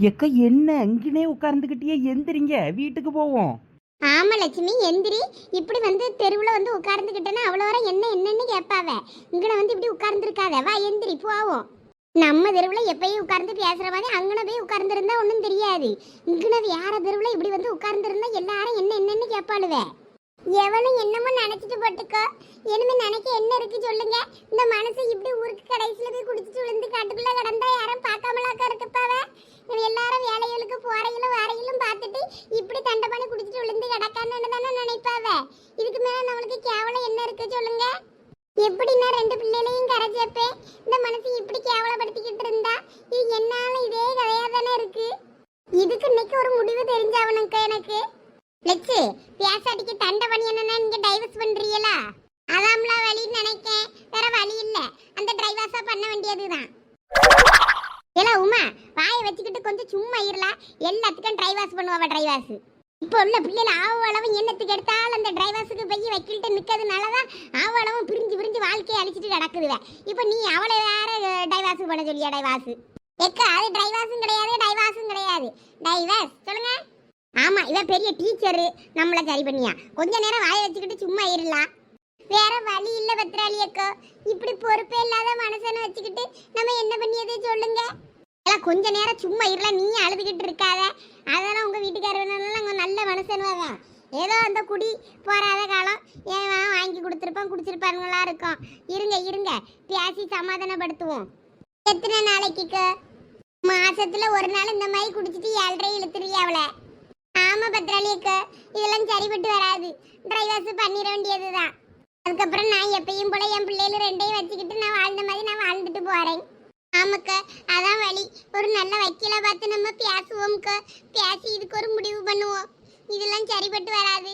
எக்க என்ன அங்கினே உட்கார்ந்துக்கிட்டே எந்திரிங்க வீட்டுக்கு போவோம். ஆமா லட்சுமி எந்திரி. இப்படி வந்து தெருவுல வந்து உட்கார்ந்துக்கிட்டேன்னா அவ்வளோ வர என்ன என்னன்னு கேட்பாவ. இங்கன வந்து இப்படி உட்கார்ந்துருக்காத. வா எந்திரி போவோம். நம்ம தெருவுல எப்பயும் உட்கார்ந்து பேசுற மாதிரி அங்கன போய் உட்கார்ந்துருந்தா ஒன்றும் தெரியாது. இங்கன வேற தெருவுல இப்படி வந்து உட்கார்ந்துருந்தா எல்லாரும் என்ன என்னன்னு கேட்பாளுவே. எவனும் என்னமோ நினைச்சிட்டு போட்டுக்கோ. இனிமே நினைக்க என்ன இருக்கு சொல்லுங்க. இந்த மனசு இப்படி ஊருக்கு கடைசியில போய் குடிச்சிட்டு விழுந்து காட்டுக்குள்ள கிடந்தா யாரும் பார்க்காமலாக்கா இருக்குப்பாவ இவன் எல்லாரும் வேலைகளுக்கு போறையிலும் வரையிலும் பார்த்துட்டு இப்படி தண்டை பண்ணி குடிச்சிட்டு விழுந்து கிடக்கான்னு தானே நினைப்பாவ? இதுக்கு மேல நம்மளுக்கு கேவலம் என்ன இருக்கு சொல்லுங்க? எப்படின்னா ரெண்டு பிள்ளைகளையும் கரைச்சப்பே இந்த மனசு இப்படி கேவலப்படுத்திக்கிட்டு இருந்தா இது என்னால இதே கதையா தானே இருக்கு? இதுக்கு இன்னைக்கு ஒரு முடிவு தெரிஞ்சாவனுக்கு எனக்கு. லெச்சு பியாசாட்டிக்கு தண்டை பண்ணி என்னன்னா நீங்க டைவர்ஸ் பண்றீங்களா? அதாம்லாம் வழின்னு நினைக்கேன். வேற வழி இல்ல. அந்த டிரைவர்ஸா பண்ண வேண்டியதுதான். ஏலா உமா வாயை வச்சுக்கிட்டு கொஞ்சம் சும்மா இருலாம் எல்லாத்துக்கும் டிரைவர்ஸ் பண்ணுவாவ டிரைவர்ஸ் இப்போ உள்ள பிள்ளைல ஆவளவும் என்னத்துக்கு எடுத்தாலும் அந்த டிரைவர்ஸுக்கு போய் வக்கீல்கிட்ட நிற்கிறதுனால தான் ஆவளவும் பிரிஞ்சு பிரிஞ்சு வாழ்க்கையை அழிச்சிட்டு நடக்குதுவே இப்போ நீ அவளை வேற டைவாஸ் பண்ண சொல்லியா டைவாஸ் எக்கா அது டிரைவாஸும் கிடையாது டைவாஸும் கிடையாது. டைவர்ஸ் சொல்லுங்க. ஆமா இவ பெரிய டீச்சரு நம்மள சரி பண்ணியா. கொஞ்ச நேரம் வாயை வச்சுக்கிட்டு சும்மா இருலாம் வேற வழி இல்ல பத்ராளி அக்கா இப்படி பொறுப்பே இல்லாத மனசனை வச்சுக்கிட்டு நம்ம என்ன பண்ணியதே சொல்லுங்க. எல்லாம் கொஞ்ச நேரம் சும்மா இருல நீ அழுதுகிட்டு இருக்காத. அதெல்லாம் உங்க வீட்டுக்காரங்க நல்ல மனுஷனுவா ஏதோ அந்த குடி போகாத காலம். ஏன் வாங்கி கொடுத்துருப்பான் குடிச்சிருப்பானுங்களா இருக்கும். இருங்க இருங்க. பேசி சமாதானப்படுத்துவோம். எத்தனை நாளைக்கு மாசத்துல ஒரு நாள் இந்த மாதிரி குடிச்சிட்டு ஏழரை இழுத்துறியாவல ஆமா பத்ராளி அக்கா இதெல்லாம் சரிபட்டு வராது. டிரைவர்ஸ் பண்ணிட வேண்டியதுதான். அதுக்கப்புறம் நான் எப்பயும் போல என் பிள்ளைகள் ரெண்டையும் வச்சுக்கிட்டு நான் வாழ்ந்த மாதிரி நான் வாழ்ந்துட்டு போறேன். ஆமாக்கா அதான் வழி. ஒரு நல்ல வக்கீல பார்த்து நம்ம பேசுவோம்க்கா. பேசி இதுக்கு ஒரு முடிவு பண்ணுவோம். இதெல்லாம் சரிப்பட்டு வராது.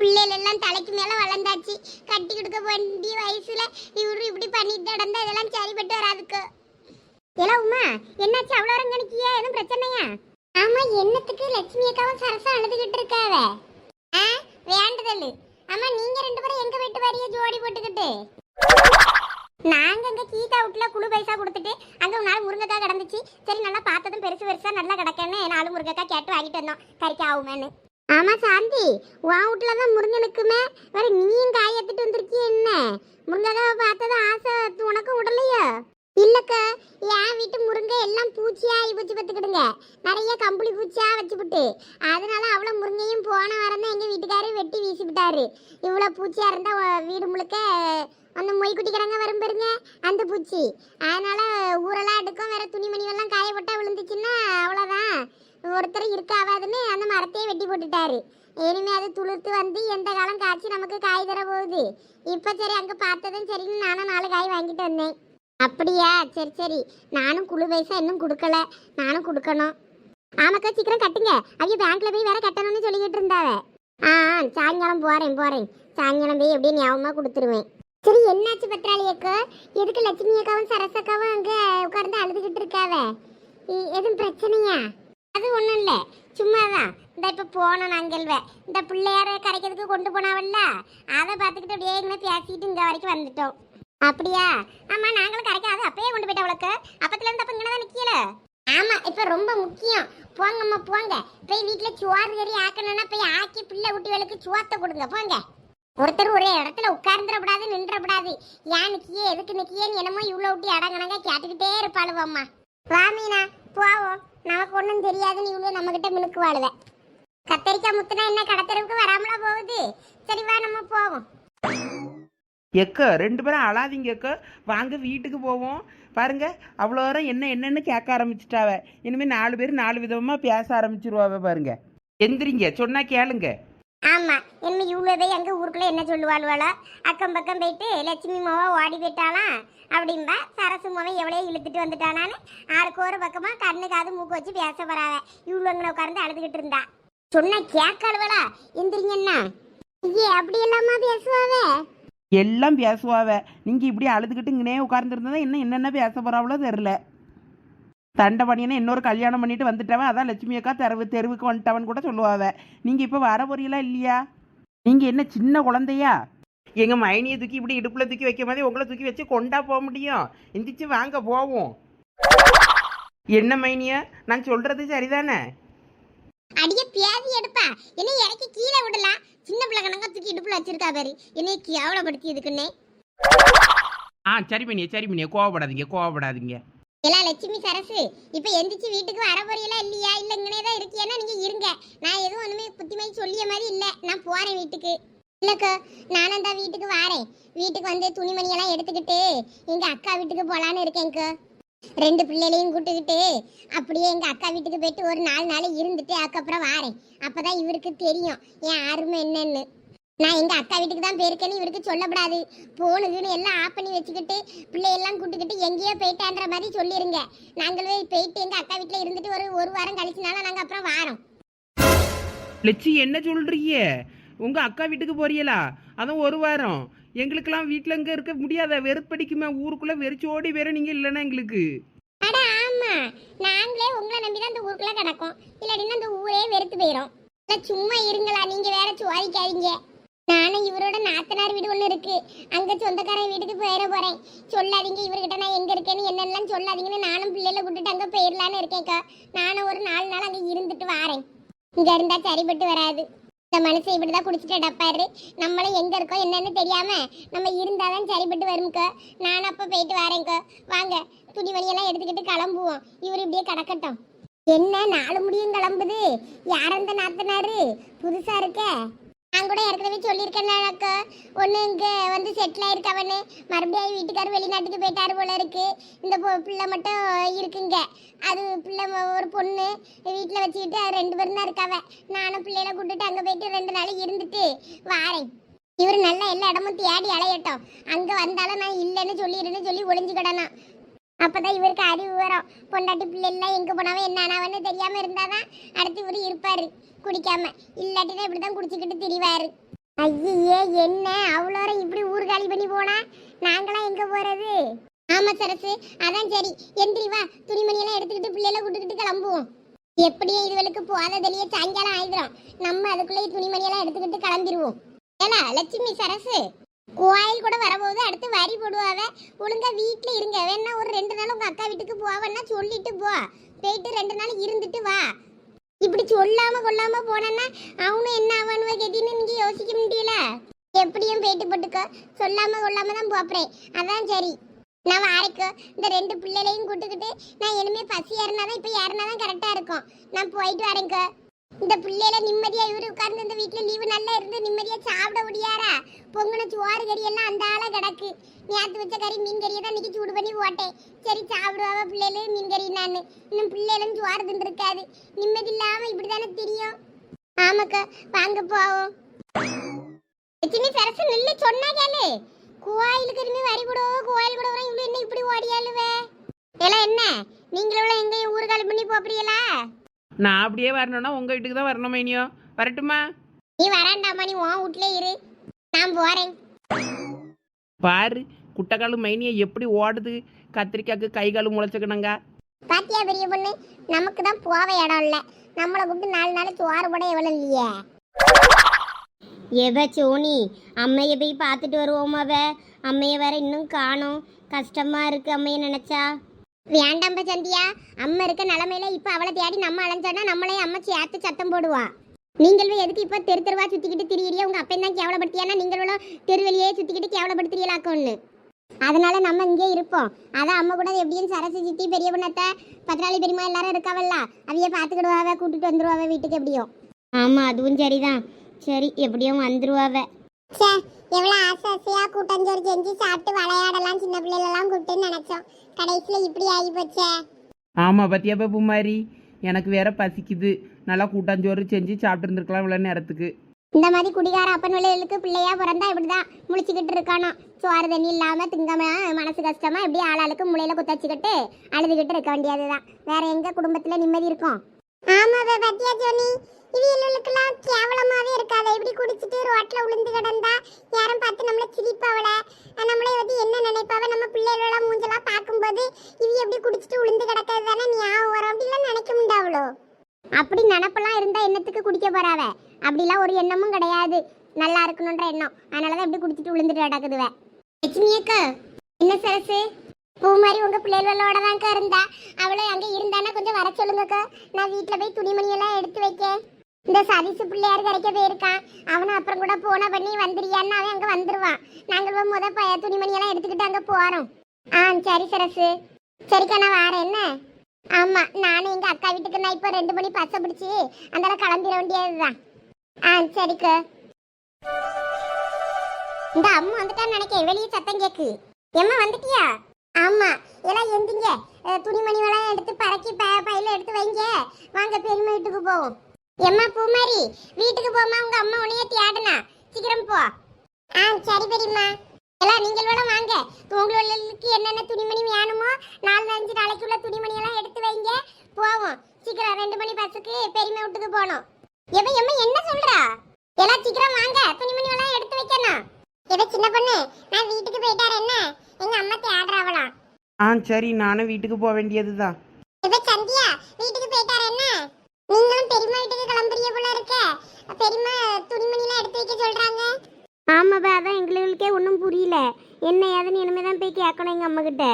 பிள்ளைகளெல்லாம் தலைக்கு மேலே வளர்ந்தாச்சு. கட்டி கொடுக்க வேண்டிய வயசில் இவரு இப்படி பண்ணிட்டு நடந்தா இதெல்லாம் சரிப்பட்டு வராதுக்கு. ஏலா உமா என்னாச்சு? அவ்வளோ ரங்கனிக்கியா எதுவும் பிரச்சனையா? ஆமா என்னத்துக்கு லட்சுமி அக்காவும் சரசம் அழுதுகிட்டு இருக்காவ? ஆ வேண்டுதல். ஆமா நீங்க ரெண்டு பேரும் எங்க வீட்டு வரிய ஜோடி போட்டுக்கிட்டு? நாங்க அங்க கீதா வீட்டுல குழு பைசா கொடுத்துட்டு அங்க ஒரு நாள் முருங்கைக்காய் கிடந்துச்சு. சரி நல்லா பார்த்ததும் பெருசு பெருசா நல்லா கிடக்கன்னு நாலு முருங்கைக்காய் கேட்டு வாங்கிட்டு வந்தோம். கறிக்கு ஆகுமேன்னு. ஆமா சாந்தி. உன் வீட்டில் தான் முருங்கனுக்குமே வேற நீயும் காய் எடுத்துட்டு வந்திருக்கிய என்ன? முருங்கைக்காய் பார்த்தது ஆசை உனக்கும் விடலையோ இல்லக்கா என் வீட்டு முருங்கை எல்லாம் பூச்சியா ஆகி பூச்சி பார்த்துக்கிடுங்க நிறைய கம்பளி பூச்சியா வச்சுப்புட்டு அதனால அவ்வளோ முருங்கையும் போன வாரம் வீட்டுக்காரு வெட்டி வீசி விட்டாரு இவ்வளோ பூச்சியா இருந்தா வீடு முழுக்க அந்த மொய்க்குட்டி கிடங்க வரும் பாருங்க அந்த பூச்சி. அதனால ஊரெல்லாம் எடுக்கும் வேற துணிமணி எல்லாம் காய போட்டா விழுந்துச்சுன்னா அவ்வளோதான் ஒருத்தர் இருக்க ஆகாதுன்னு அந்த மரத்தையே வெட்டி போட்டுட்டாரு. இனிமே அது துளுர்த்து வந்து எந்த காலம் காய்ச்சி நமக்கு காய் தர போகுது. இப்போ சரி அங்கே பார்த்ததும் சரின்னு நானும் நாலு காய் வாங்கிட்டு வந்தேன். அப்படியா? சரி சரி. நானும் குழு பைசா இன்னும் கொடுக்கல. நானும் கொடுக்கணும். ஆமாக்கா சீக்கிரம் கட்டுங்க. அவங்க பேங்க்ல போய் வேற கட்டணும்னு சொல்லிக்கிட்டு சாயங்காலம் போறேன் போறேன். சாயங்காலம் போய் எப்படியும் ஞாபகமா கொடுத்துருவேன். சரி என்னாச்சு பத்ராளி அக்கா? எதுக்கு லட்சுமி அக்காவும் சரஸ் அக்காவும் அங்க உட்கார்ந்து அழுதுகிட்டு இருக்காவ? எதுவும் பிரச்சனையா? அது ஒன்றும் இல்லை. சும்மாதான் இந்த இப்போ போனோம் நாங்கள்வ. இந்த பிள்ளையார கரைக்கிறதுக்கு கொண்டு போனாவல்ல? அதை பார்த்துக்கிட்டு அப்படியே இங்கே பேசிட்டு இங்கே வரைக்கும் வந்துட்டோம். அப்படியா? ஆமா நாங்களும் கரைக்காது அப்பயே கொண்டு போயிட்டோம் அவளுக்கு அப்பத்துல இருந்து அப்ப இங்கே தான் நிக்கல ஆமா இப்ப ரொம்ப முக்கியம். போங்கம்மா போங்க. போய் வீட்டுல சுவாறு கறி ஆக்கணும்னா போய் ஆக்கி பிள்ளை குட்டிகளுக்கு சுவாத்த கொடுங்க. போங்க. ஒருத்தர் ஒரே இடத்துல உட்கார்ந்துடப்படாது நின்றப்படாது ஏன் நிக்கியே எதுக்கு நிக்கியேன்னு என்னமோ இவ்வளோ விட்டு அடங்கணங்க கேட்டுக்கிட்டே இருப்பாளுவாம்மா. வா மீனா. போவோம் நமக்கு ஒன்றும் தெரியாதுன்னு இவ்வளோ நம்மக்கிட்ட மினுக்கு வாழுவ கத்தரிக்காய் முத்துனா என்ன கடத்தரவுக்கு வராமலா போகுது? சரி வா நம்ம போவோம். எக்க ரெண்டு பேரும் அழாதீங்க எக்க. வாங்க வீட்டுக்கு போவோம். பாருங்க அவ்வளோ நேரம் என்ன என்னன்னு கேட்க ஆரம்பிச்சிட்டாவ. இனிமேல் நாலு பேர் நாலு விதமாக பேச ஆரம்பிச்சிருவாவ பாருங்க. எந்திரிங்க சொன்னா கேளுங்க. ஆமா என்ன இவ்வளோ போய் எங்க ஊருக்குள்ள என்ன சொல்லுவாளுவாளோ? அக்கம் பக்கம் போயிட்டு லட்சுமி மாவா ஓடி போயிட்டாலாம் அப்படின்பா சரசு மாவை எவ்வளோ இழுத்துட்டு வந்துட்டானான்னு? ஆளுக்கு ஒரு பக்கமாக கண்ணு காது மூக்கு வச்சு பேச போறாவ. இவ்வளோங்களை உட்கார்ந்து அழுதுகிட்டு இருந்தா. சொன்னா கேட்காளுவளா? எந்திரிங்கன்னா ஏ அப்படி எல்லாமா பேசுவாவே? எல்லாம் பேசுவாவ. நீங்கள் இப்படி அழுதுகிட்டு இங்கனே உட்கார்ந்துருந்தா என்ன என்னென்ன பேச போறாவளோ தெரில தண்டை பண்ணினா இன்னொரு கல்யாணம் பண்ணிட்டு வந்துட்டவன் அதான் லட்சுமி அக்கா தெருவு தெருவுக்கு வந்துட்டவன் கூட சொல்லுவாவ. நீங்கள் இப்போ வர போறீங்களா இல்லையா? நீங்கள் என்ன சின்ன குழந்தையா? எங்கள் மைனியை தூக்கி இப்படி இடுப்பில் தூக்கி வைக்க மாதிரி உங்களை தூக்கி வச்சு கொண்டா போக முடியும். எந்திரிச்சு வாங்க போவோம். என்ன மைனியா? நான் சொல்கிறது சரிதானே? அடிய பியாதி எடுப்பா. என்னை இறக்கி கீழே விடலாம் சின்ன பிள்ளை கணக்கா தூக்கி இடுப்புல வச்சிருக்கா பாரு. என்னை கேவலப்படுத்தி இதுக்குன்னே ஆ சரி பண்ணியா சரி பண்ணியா கோவப்படாதீங்க கோவப்படாதீங்க. எல்லாம் லட்சுமி சரசு இப்ப எந்திரிச்சு வீட்டுக்கு வர போறீங்களா இல்லையா? இல்ல இங்கனே தான் இருக்கியானா நீங்க இருங்க. நான் எதுவும் ஒண்ணுமே புத்திமை சொல்லிய மாதிரி இல்ல. நான் போறேன் வீட்டுக்கு. இல்லக்கா நானும் தான் வீட்டுக்கு வாரேன். வீட்டுக்கு வந்து துணிமணி எல்லாம் எடுத்துக்கிட்டு எங்க அக்கா வீட்டுக்கு போலான்னு இருக்கேன்க்கா ரெண்டு பிள்ளைகளையும் கூட்டுக்கிட்டு அப்படியே எங்கள் அக்கா வீட்டுக்கு போயிட்டு ஒரு நாலு நாள் இருந்துட்டு அதுக்கப்புறம் வாரேன். அப்போ தான் இவருக்கு தெரியும் என் அருமை என்னன்னு. நான் எங்கள் அக்கா வீட்டுக்கு தான் போயிருக்கேன்னு இவருக்கு சொல்லப்படாது. போனுக்குன்னு எல்லாம் ஆஃப் பண்ணி வச்சுக்கிட்டு பிள்ளையெல்லாம் கூட்டுக்கிட்டு எங்கேயோ போயிட்டான்ற மாதிரி சொல்லிடுங்க நாங்களே போயிட்டு எங்கள் அக்கா வீட்டில் இருந்துட்டு ஒரு ஒரு வாரம் கழிச்சினாலும் நாங்கள் அப்புறம் வாரோம். லட்சி என்ன சொல்றீங்க? உங்க அக்கா வீட்டுக்கு போறீங்களா? அதுவும் ஒரு வாரம். எங்களுக்கெல்லாம் வீட்டில் இங்கே இருக்க முடியாத? வெறுப்படிக்குமே ஊருக்குள்ள வெறிச்சோடி வேற நீங்கள் இல்லைன்னா எங்களுக்கு. அட ஆமா. நாங்களே உங்களை நம்பி தான் இந்த ஊருக்குள்ள கிடக்கோம். இல்லாட்டினா இந்த ஊரே வெறுத்து போயிடும் இல்ல சும்மா இருங்களா? நீங்க வேற சுவாரிக்காதீங்க நானும் இவரோட நாத்தனார் வீடு ஒன்று இருக்கு. அங்க சொந்தக்காரன் வீட்டுக்கு போயிட போறேன். சொல்லாதீங்க இவர்கிட்ட நான் எங்க இருக்கேன்னு என்னெல்லாம் சொல்லாதீங்கன்னு நானும் பிள்ளைல விட்டுட்டு அங்க போயிடலான்னு இருக்கேன்க்கா. நானும் ஒரு நாலு நாள் அங்க இருந்துட்டு வாரேன். இங்க இருந்தா சரிப்பட்டு வராது. இந்த மனுஷன் இப்படிதான் குடிச்சிட்டு டப்பாரு நம்மளும் எங்க இருக்கோம் என்னன்னு தெரியாம நம்ம இருந்தாதான் சரிப்பட்டு வரும்க்கா நானும் அப்ப போயிட்டு வரேன்க்கா வாங்க துணிமணியெல்லாம் எடுத்துக்கிட்டு கிளம்புவோம். இவர் இப்படியே கிடக்கட்டும். என்ன நாலு முடியும் கிளம்புது. யார் அந்த நாத்தனாரு? புதுசா இருக்க. நான் கூட ஏற்கனவே சொல்லியிருக்கேன்க்கா ஒன்று இங்கே வந்து செட்டில் ஆயிருக்கவனு. மறுபடியும் வீட்டுக்காரர் வெளிநாட்டுக்கு போயிட்டாரு போல இருக்கு. இந்த பொ- பிள்ளை மட்டும் இருக்குங்க. அது பிள்ளை ம- ஒரு பொண்ணு. வீட்டில் வச்சுக்கிட்டு அது ரெண்டு பேரும் தான் இருக்காவ. நானும் பிள்ளைகளை கூட்டிட்டு அங்கே போயிட்டு ரெண்டு நாள் இருந்துட்டு வாரேன். இவர் நல்லா எல்லா இடமும் தேடி அலையட்டும். அங்கே வந்தாலும் நான் இல்லைன்னு சொல்லிடுன்னு சொல்லி ஒளிஞ்சுக்கிடணும் அப்பதான் இவருக்கு அறிவு வரும். பொண்டாட்டி பிள்ளை எல்லாம் எங்க போனாவே என்ன ஆனாவன்னு தெரியாம இருந்தாதான் அடுத்து இவரு இருப்பாரு. குடிக்காம. இல்லாட்டினா இப்படிதான் குடிச்சுக்கிட்டு திரிவாரு. ஐயே என்ன? அவ்வளோ இப்படி ஊர் காலி பண்ணி போனா? நாங்களாம் எங்க போறது? ஆமா சரசு. அதான் சரி. எந்திரி வா. துணிமணி எல்லாம் எடுத்துக்கிட்டு பிள்ளைல கூட்டுக்கிட்டு கிளம்புவோம். எப்படியும் இதுவளுக்கு போகாததுலயே சாயங்காலம் ஆயிடும். நம்ம அதுக்குள்ளேயே துணிமணி எல்லாம் எடுத்துக்கிட்டு கிளம்பிடுவோம் ஏலா லட்சுமி சரசு. கோயில் கூட வரபோது அடுத்து வரி போடுவாவ. ஒழுங்கா வீட்ல இருங்க. வேணா ஒரு ரெண்டு நாள் உங்க அக்கா வீட்டுக்கு போவன்னா சொல்லிட்டு போ. போயிட்டு ரெண்டு நாள் இருந்துட்டு வா. இப்படி சொல்லாம கொள்ளாம போனேன்னா அவனும் என்ன ஆவானுவ கேட்டின்னு நீங்க யோசிக்க முடியல? எப்படியும் போயிட்டு போட்டுக்கோ. சொல்லாம கொள்ளாம தான் போப்புறேன். அதான் சரி. நான் வாரைக்கு. இந்த ரெண்டு பிள்ளைகளையும் கூட்டுக்கிட்டு நான் இனிமே பசி ஏறினாதான் இப்ப ஏறினாதான் கரெக்டா இருக்கும். நான் போயிட்டு வரேங்க இந்த பிள்ளையில நிம்மதியா இவரு உட்கார்ந்து இந்த வீட்டுல லீவு நல்லா இருந்து நிம்மதியா சாப்பிட முடியாரா? பொங்குன சோறு கறி எல்லாம் அந்த ஆள கிடக்கு. நேத்து வச்ச கறி மீன் கறியை தான் இன்னைக்கு சூடு பண்ணி போட்டேன் சரி சாப்பிடுவாவ பிள்ளைகளு மீன் கறி நான் இன்னும் பிள்ளைகளும் சோறு தின்னு இருக்காது நிம்மதி இல்லாம இப்படிதானே தெரியும். ஆமாக்கா வாங்க போவோம். லட்சுமி சரசு நில்லு சொன்னா கேளு. கோயிலுக்கு இருந்து வரி கொடுவோம் கோயில் கூட வரோம் இவ்வளவு என்ன இப்படி ஓடியாளுவே? எல்லாம் என்ன? நீங்களும் எங்கேயும் ஊறுகாலி பண்ணி போப்பீங்களா நான் அப்படியே வரணும்னா உங்க வீட்டுக்கு தான் வரணும் மைனியோ வரட்டுமா? நீ வராண்டாமா நீ உன் வீட்லயே இரு. நான் போறேன். பாரு குட்டக்காலு மைனியை எப்படி ஓடுது? கத்திரிக்காய்க்கு கை கால் முளைச்சுக்கணுங்க. பாத்தியா பெரிய பொண்ணு? நமக்கு தான் போக இடம் இல்ல. நம்மளை கூப்பிட்டு நாலு நாள் சோறு போட எவ்வளவு இல்லையே? எவ சோனி அம்மையை போய் பார்த்துட்டு வருவோமாவ. அம்மையை வேற இன்னும் காணோம். கஷ்டமா இருக்கு அம்மையை நினைச்சா. வேண்டாம்ப சந்தியா. அம்மா இருக்க நிலமையில இப்ப அவளை தேடி நம்ம அலைஞ்சோன்னா நம்மளே அம்மா சேர்த்து சத்தம் போடுவா. நீங்களும் எதுக்கு இப்ப தெரு தெருவா சுத்திக்கிட்டு திரியிறியா? உங்க அப்பன் தான் கேவலப்படுத்தியானா நீங்களும் தெருவெளியே சுத்திக்கிட்டு கேவலப்படுத்துறீங்களாக்கோன்னு அதனால நம்ம இங்கே இருப்போம். அதான் அம்மா கூட எப்படியும் சரசு சித்தி பெரிய பொண்ணத்தை பத்திராளி பெரியமா எல்லாரும் இருக்காவல்ல. அவைய பாத்துக்கிடுவாவ கூட்டிட்டு வந்துருவாவ வீட்டுக்கு எப்படியும் ஆமா அதுவும் சரிதான். சரி எப்படியும் வந்துருவாவ. சே எவ்வளவு ஆசை ஆசையா கூட்டஞ்சோறு செஞ்சு சாப்பிட்டு விளையாடலாம் சின்ன பிள்ளைகளெல்லாம் கூப்பிட்டு நினைச்சோம். கடைசியில இப்படி ஆகி போச்சே. ஆமாம் பத்தியாப்பா பூமாரி? எனக்கு வேற பசிக்குது. நல்லா கூட்டாஞ்சோறு செஞ்சு சாப்பிட்டு இருந்திருக்கலாம் இவ்வளோ நேரத்துக்கு. இந்த மாதிரி குடிகார அப்பன் விளையாளுக்கு பிள்ளையா பிறந்தா இப்படிதான் முழிச்சுக்கிட்டு இருக்கானோ. சோறு தண்ணி இல்லாம திங்காம மனசு கஷ்டமா இப்படி ஆளாளுக்கு முளையில குத்தச்சுக்கிட்டு அழுதுகிட்டு இருக்க வேண்டியதுதான். வேற எங்க குடும்பத்துல நிம்மதி இருக்கும்? ஆமா பத்தியா ஜோனி? இவங்களுக்கெல்லாம் கேவலமாவே இருக்காது. இப்படி குடிச்சிட்டு ரோட்ல உளுந்து கிடந்தா யாரும் பார்த்து நம்மள சிரிப்பாவல நம்மளே வந்து என்ன நினைப்பாவ? நம்ம பிள்ளைகளோட மூஞ்செல்லாம் பார்க்கும்போது இவ எப்படி குடிச்சிட்டு உளுந்து கிடக்கிறது தானே ஞாபகம் வரும். அப்படிலாம் நினைக்க முடியாவளோ அப்படி நினப்பெல்லாம் இருந்தா என்னத்துக்கு குடிக்க போறாவ? அப்படிலாம் ஒரு எண்ணமும் கிடையாது. நல்லா இருக்கணுன்ற எண்ணம். அதனாலதான் எப்படி குடிச்சிட்டு விழுந்துட்டு கிடக்குதுவ. லட்சுமி அக்கா என்ன சரசு? பூ மாதிரி உங்க பிள்ளைகளோட தான்க்கா இருந்தா. அவளை அங்க இருந்தானா கொஞ்சம் வர சொல்லுங்கக்கா. நான் வீட்டுல போய் துணிமணி எல்லாம் எடுத்து வைக்க இந்த சதீசு பிள்ளையார் கிடைக்க போயிருக்கான் அவனை அப்புறம் கூட போன பண்ணி வந்துருயான்னு அவன் அங்க வந்துருவான். நாங்கள் போய் முத ப- துணிமணி எல்லாம் எடுத்துக்கிட்டு அங்க போறோம். ஆ சரி சரசு. சரிக்கா நான் வாரேன் என்ன? ஆமா நானும் எங்க அக்கா வீட்டுக்கு நான் இப்போ ரெண்டு மணி பச்சை பிடிச்சி அந்த கிளம்பிட வேண்டியதுதான். ஆ சரிக்கா. இந்த அம்மா வந்துட்டான்னு நினைக்கிறேன் வெளியே சத்தம் கேக்கு எம்மா வந்துட்டியா? ஆமா. எல்லாம் எந்திங்க. துணிமணி எல்லாம் எடுத்து பறக்கி ப பையில எடுத்து வைங்க. வாங்க பெருமை வீட்டுக்கு போவோம். எம்மா பூமாரி வீட்டுக்கு போமா உங்க அம்மா உனையே தேடனா. சீக்கிரம் போ. ஆ சரி பெரியம்மா. எல்லாம் நீங்கள் வாங்க. உங்களுக்கு என்னென்ன துணிமணி வேணுமோ நாலு அஞ்சு நாளைக்குள்ள துணிமணி எல்லாம் எடுத்து வைங்க. போவோம். சீக்கிரம் ரெண்டு மணி பஸ்ஸுக்கு பெருமை வீட்டுக்கு போகணும். எவ எம்மா என்ன சொல்றா? எல்லாம் சீக்கிரம் வாங்க. துணிமணி எல்லாம் எடுத்து வைக்கணும். இவ சின்ன பொண்ணு நான் வீட்டுக்கு போயிட்டாரு என்ன? எங்க அம்மா தேடுறாவலாம் ஆ சரி நானும் வீட்டுக்கு போக வேண்டியது தான் இவ சந்தியா வீட்டுக்கு போயிட்டாரு என்ன? நீங்களும் பெரியம்மா வீட்டுக்கு கிளம்புறிய போல இருக்க. பெரியம்மா துணிமணி எல்லாம் எடுத்து வைக்க சொல்றாங்க. ஆமாப்பா அதான் எங்களுக்கே ஒன்றும் புரியல. என்ன ஏதுன்னு இனிமே தான் போய் கேட்கணும் எங்கள் அம்மா கிட்ட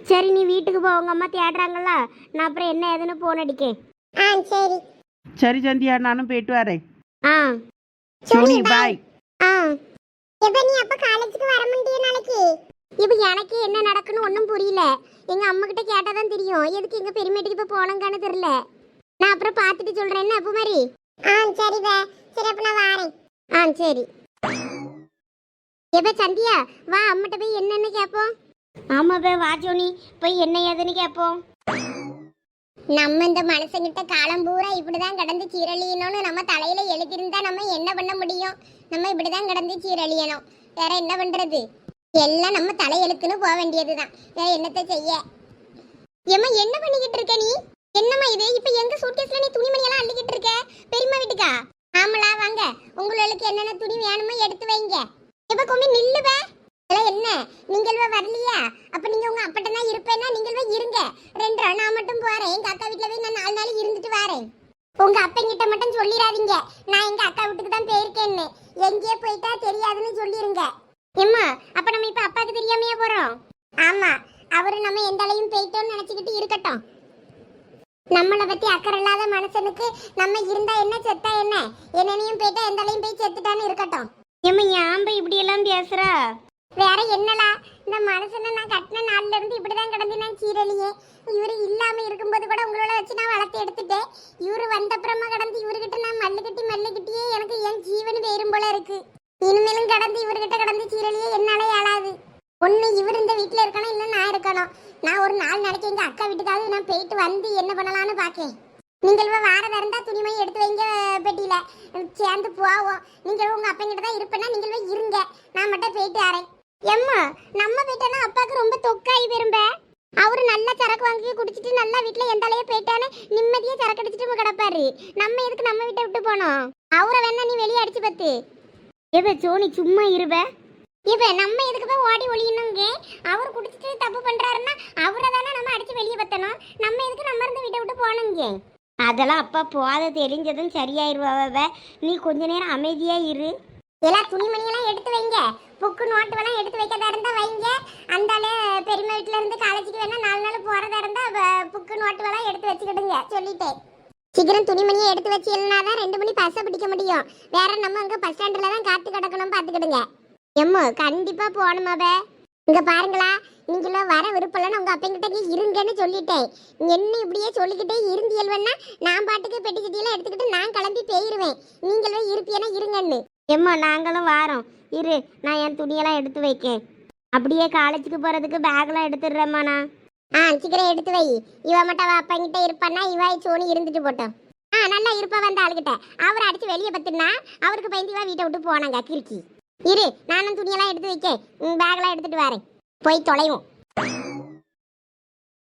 சரி நீ வீட்டுக்கு போ உங்கள் அம்மா தேடுறாங்களா? நான் அப்புறம் என்ன ஏதுன்னு ஃபோன் அடிக்கேன். ஆ சரி. சரி சந்தியா நானும் போயிட்டு வரேன். ஆ. சோனி பாய் ஆ. இப்ப நீ அப்ப காலேஜுக்கு வர முடிய நாளைக்கு? இப்போ எனக்கு என்ன நடக்குன்னு ஒன்றும் புரியல. எங்கள் அம்மா கிட்ட கேட்டால் தான் தெரியும். எதுக்கு எங்கள் பெருமேட்டுக்கு இப்போ போனங்கான்னு தெரில நான் அப்புறம் பார்த்துட்டு சொல்கிறேன் என்ன மாதிரி ஆ சரி பே சரி அப்ப நான் வாரேன். ஆ சரி. எப்ப சந்தியா? வா அம்மிட்ட போய் என்னன்னு கேட்போம் ஆமாப்பா வா ஜோனி. போய் என்ன ஏதுன்னு கேட்போம் நம்ம இந்த மனுஷங்கிட்ட காலம் பூரா இப்படிதான் கடந்து சீரழியணும்னு நம்ம தலையில எழுதியிருந்தா நம்ம என்ன பண்ண முடியும்? நம்ம இப்படிதான் கடந்து சீரழியணும். வேற என்ன பண்றது? எல்லாம் நம்ம தலையெழுத்துன்னு போக வேண்டியதுதான். வேற என்னத்த செய்ய? ஏம்மா என்ன பண்ணிக்கிட்டு இருக்க நீ? என்னம்மா இது? இப்ப எங்க சூட்கேஸ்ல நீ துணிமணி எல்லாம் அள்ளிக்கிட்டு இருக்க? பெரியம்மா வீட்டுக்கா? ஆமலா வாங்க. உங்களுக்கு என்னென்ன துணி வேணுமோ எடுத்து வைங்க. இப்ப கொம்பி நில்லுவே? இதெல்லாம் என்ன? நீங்கள் வரலையா? அப்ப நீங்க உங்க அப்பட்ட தான் இருப்பேன்னா நீங்கள் இருங்க. ரெண்டு நான் மட்டும் போறேன். எங்க அக்கா வீட்ல போய் நான் நாலு நாள் இருந்துட்டு வரேன். உங்க அப்பங்கிட்ட மட்டும் சொல்லிடாதீங்க. நான் எங்க அக்கா வீட்டுக்கு தான் போயிருக்கேன்னு. எங்கேயே போயிட்டா தெரியாதுன்னு சொல்லிருங்க. எம்மா அப்ப நம்ம இப்ப அப்பாக்கு தெரியாமையா போறோம்? ஆமா அவரு நம்ம எந்த அளவும் போயிட்டோம்னு நினைச்சுக்கிட்டு இருக்கட்டும். நம்மளை பத்தி அக்கறை இல்லாத மனுஷனுக்கு நம்ம இருந்தா என்ன செத்தா என்ன? என்னனையும் போயிட்டா எந்த அளவும் போய் செத்துட்டான்னு இருக்கட்டும். ஏம்மா ஏன் இப்படி எல்லாம் பேசுறா? வேற என்னலா? இந்த மனுஷனை நான் கட்டின நாள்ல இருந்து இப்படிதான் கிடந்து நான் சீரழியே இவரு இல்லாம இருக்கும்போது கூட உங்களோட வச்சு நான் வளர்த்து எடுத்துட்டேன். இவரு வந்தப்புறமா கடந்து இவர்கிட்ட நான் மல்லு கட்டி மல்லு கட்டியே எனக்கு என் ஜீவன் வேறும் போல இருக்கு. இனிமேலும் கடந்து இவர்கிட்ட கடந்து சீரழியே என்னால இயலாது ஒண்ணு இவர் இந்த வீட்டுல இருக்கணும் இல்ல நான் இருக்கணும். நான் ஒரு நாள் நாளைக்கு எங்க அக்கா வீட்டுக்காவது நான் போயிட்டு வந்து என்ன பண்ணலாம்னு பாக்கேன். நீங்கள் இப்ப வாரதா இருந்தா துணிமணி எடுத்து வைங்க பெட்டியில. சேர்ந்து போவோம். நீங்கள் உங்க அப்பங்கிட்ட தான் இருப்பேன்னா நீங்கள் போய் இருங்க. நான் மட்டும் போயிட்டு வரேன். எம்மா நம்ம போயிட்டோன்னா அப்பாவுக்கு ரொம்ப தொக்காயி பெரும்ப அவரு நல்லா சரக்கு வாங்கி குடிச்சிட்டு நல்லா வீட்டுல எந்த அளவு போயிட்டானே நிம்மதியா சரக்கு அடிச்சிட்டு கிடப்பாரு. நம்ம எதுக்கு நம்ம வீட்டை விட்டு போனோம்? அவரை வேணா நீ வெளியே அடிச்சு பத்து. ஏப்ப சோனி சும்மா இருவ. இப்ப நம்ம எதுக்கு போய் ஓடி ஒளியணுங்க? அவர் குடிச்சிட்டு தப்பு பண்றாருன்னா அவரை தானே நம்ம அடிச்சு வெளியே பத்தணும்? நம்ம எதுக்கு நம்ம இருந்து வீட்டை விட்டு போனோங்க அதெல்லாம் அப்பா போத தெரிஞ்சதும் சரியாயிருவாவ நீ கொஞ்ச நேரம் அமைதியா இரு. எல்லா துணிமணி எல்லாம் எடுத்து வைங்க. புக்கு நோட்டு எல்லாம் எடுத்து வைக்கிறதா இருந்தா வைங்க. அந்தால பெருமை வீட்டுல இருந்து காலேஜுக்கு வேணா நாலு நாள் போறதா இருந்தா புக்கு நோட்டு எல்லாம் எடுத்து வச்சுக்கிடுங்க. சொல்லிட்டேன். சீக்கிரம் துணிமணியை எடுத்து வச்சு இல்லைனாதான் ரெண்டு மணி பஸ்ஸை பிடிக்க முடியும். வேற நம்ம அங்க பஸ் ஸ்டாண்ட்ல தான் காத்து கிடக்கணும் பாத்துக்கிடுங்க. எம்மோ கண்டிப்பா போகணுமாவே இங்க பாருங்களா நீங்களும் வர விருப்பம்லாம் உங்க அப்பங்கிட்ட இருங்கன்னு சொல்லிட்டேன். என்ன இப்படியே சொல்லிக்கிட்டே இருந்தியல்வன்னா நான் பாட்டுக்கு பெட்டி சட்டியெல்லாம் எடுத்துக்கிட்டு நான் கிளம்பி போயிருவேன். நீங்களும் இருப்பியனா இருங்கன்னு. ஏம்மா நாங்களும் வாரோம். இரு நான் என் துணியெல்லாம் எடுத்து வைக்கேன். அப்படியே காலேஜுக்கு போறதுக்கு பேக்லாம் எடுத்துடுறேம்மா நான். ஆ சீக்கிரம் எடுத்து வை. இவ மட்டும் அவ அப்பங்கிட்ட இருப்பான்னா இவாய் சோனி இருந்துட்டு போட்டோம். ஆ நல்லா இருப்பா வந்த ஆளுகிட்ட. அவர் அடிச்சு வெளியே பத்துனா அவருக்கு பயந்து இவா வீட்டை விட்டு போனாங்க கிறுக்கி. இரு நானும் துணியெல்லாம் எடுத்து வைக்கேன். பேக்லாம் எடுத்துட்டு வரேன். போய் தொலைவோம்.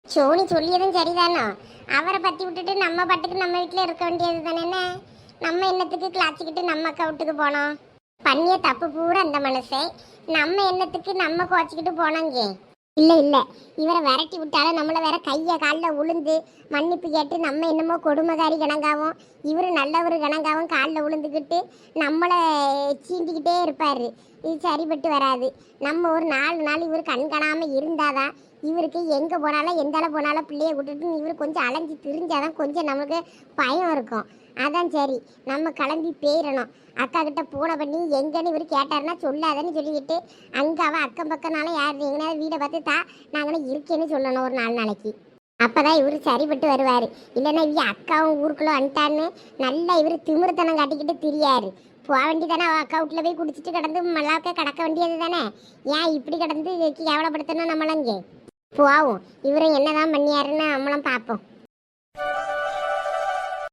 சோனி சொல்லியதும் சரிதானோ? அவரை பத்தி விட்டுட்டு நம்ம பாட்டுக்கு நம்ம வீட்டில் இருக்க வேண்டியது தானே நம்ம என்னத்துக்கு கிளாச்சிக்கிட்டு நம்ம அக்கா போனோம். பண்ணிய தப்பு பூரா அந்த மனசை நம்ம என்னத்துக்கு நம்ம குவச்சிக்கிட்டு போனோங்க இல்ல இல்ல. இவரை விரட்டி விட்டாலும் நம்மள வேற கைய காலில் உளுந்து மன்னிப்பு கேட்டு நம்ம என்னமோ கொடுமைகாரி கணங்காவும் இவர் நல்லவர் கணங்காவும் காலில் உளுந்துக்கிட்டு நம்மளை சீண்டிக்கிட்டே இருப்பாரு. இது சரிப்பட்டு வராது. நம்ம ஒரு நாலு நாள் இவர் கண்காணாமல் இருந்தாதான் இவருக்கு எங்கே போனாலும் எந்தால போனாலும் பிள்ளைய விட்டுட்டு இவர் கொஞ்சம் அலைஞ்சி திரிஞ்சாதான் கொஞ்சம் நமக்கு பயம் இருக்கும். அதான் சரி நம்ம கிளம்பி போயிடணும் அக்கா கிட்ட போன பண்ணி எங்கன்னு இவர் கேட்டாருன்னா சொல்லாதன்னு சொல்லிக்கிட்டு அங்கே அவன் அக்கம் பக்கம்னால யார் எங்கன்னா வீடை பார்த்து தா நாங்களே இருக்கேன்னு சொல்லணும் ஒரு நாலு நாளைக்கு. அப்பதான் இவர் சரிப்பட்டு வருவார். இல்லைன்னா இவ அக்காவும் ஊருக்குள்ள வந்துட்டான்னு நல்லா இவர் திமிர்த்தனம் காட்டிக்கிட்டு திரியாரு. போக வேண்டியதானே அவ அக்கா வீட்டில் போய் குடிச்சிட்டு கிடந்து மல்லாக்க கடக்க வேண்டியது தானே ஏன் இப்படி கிடந்து கேவலப்படுத்தணும் நம்மளங்க போவோம். இவரும் என்னதான் பண்ணியாருன்னு நம்மளும் பார்ப்போம்.